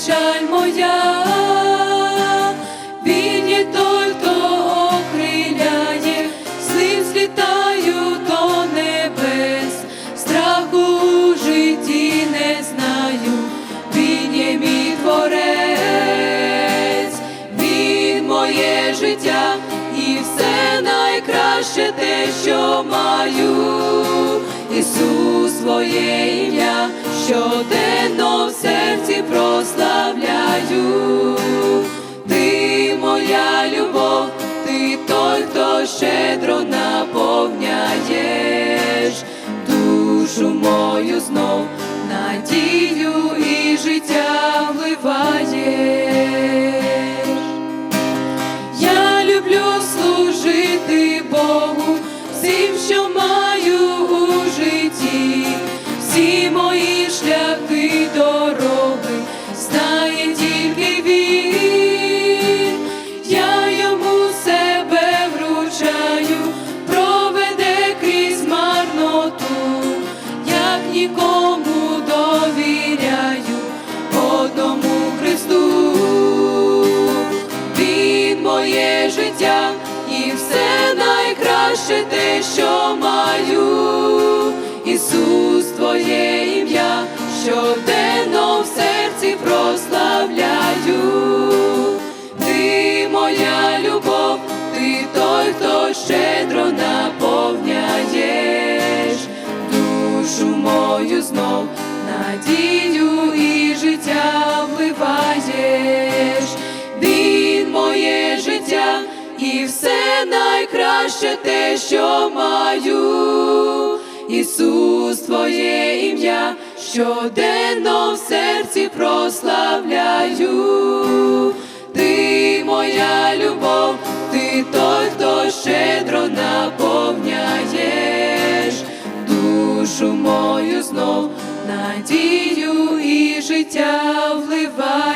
печаль моя, він є той, хто окриляє, з ним злітаю до небес, страху житті не знаю, він є мій творець, він моє життя і все найкраще те, що маю. Ісус своє ім'я, щоденно в серці прославляю. Ти моя любов, ти той, хто щедро наповняєш душу мою знов, надію і життя вливаєш. Я люблю служити Богу всім, що моє життя і все найкраще те, що маю. Ісус, Твоє ім'я, щоденно в серці прославляю. Ти моя любов, ти той, хто щедро наповняєш душу мою знов, надію життя і все найкраще те, що маю. Ісус, Твоє ім'я, щоденно в серці прославляю. Ти моя любов, ти той, хто щедро наповняєш душу мою знов, надію і життя вливаєш.